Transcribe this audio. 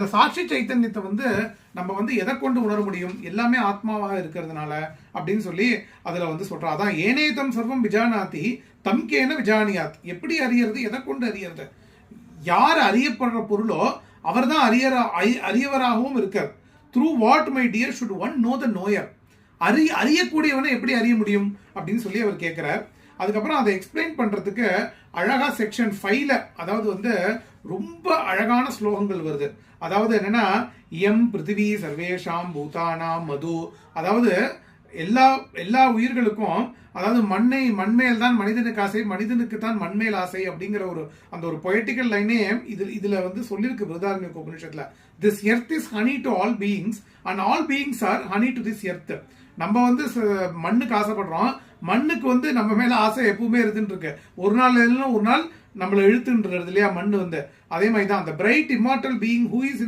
இந்த சாட்சி சைத்தன்யத்தை வந்து நம்ம வந்து எதை கொண்டு உணர முடியும்? எல்லாமே ஆத்மாவாக இருக்கிறதுனால அப்படின்னு சொல்லி அதில் வந்து சொல்கிறோம் அதான் ஏனேதம் சர்வம் விஜானாதி தம்கேன விஜானியாத். எப்படி அறியறது? எதை கொண்டு அறியறது? யார் அறியப்படுற பொருளோ அவர் தான் அறியற அறி- அறியவராகவும் இருக்கார். Through what my dear should one know the knower அறி அறியக்கூடியவனை எப்படி அறிய முடியும்? அப்படின்னு சொல்லி அவர் கேட்குறார் அதுக்கப்புறம் அதை எக்ஸ்பிளைன் பண்ணுறதுக்கு அழகாக செக்ஷன் ஃபைவ்ல அதாவது வந்து ரொம்ப அழகான ஸ்லோகங்கள் வருது. அதாவது என்னென்னா எம் பிருத்திவி சர்வேஷாம் பூதானாம் மது. அதாவது எல்லா எல்லா உயிர்களுக்கும் அதாவது மண்ணை மண்மேல் தான் மனிதனுக்கு ஆசை மனிதனுக்கு தான் மண்மேல் ஆசை அப்படிங்கிற ஒரு அந்த ஒரு பொய்டிக்கல் லைனே இது இதில் வந்து சொல்லியிருக்கு Brihadaranyaka உபநிஷத்தில் this earth is honey to all beings and all beings are honey to this earth நம்ம வந்து மண்ணுக்கு ஆசைப்படுறோம் மண்ணுக்கு வந்து நம்ம மேல ஆசை எப்பவுமே இருந்துட்டு இருக்கு. ஒரு நாள் இல்லைன்னா ஒரு நாள் நம்மளை இழுத்துன்றது இல்லையா மண்ணு வந்து. அதே மாதிரி தான் அந்த bright immortal being who is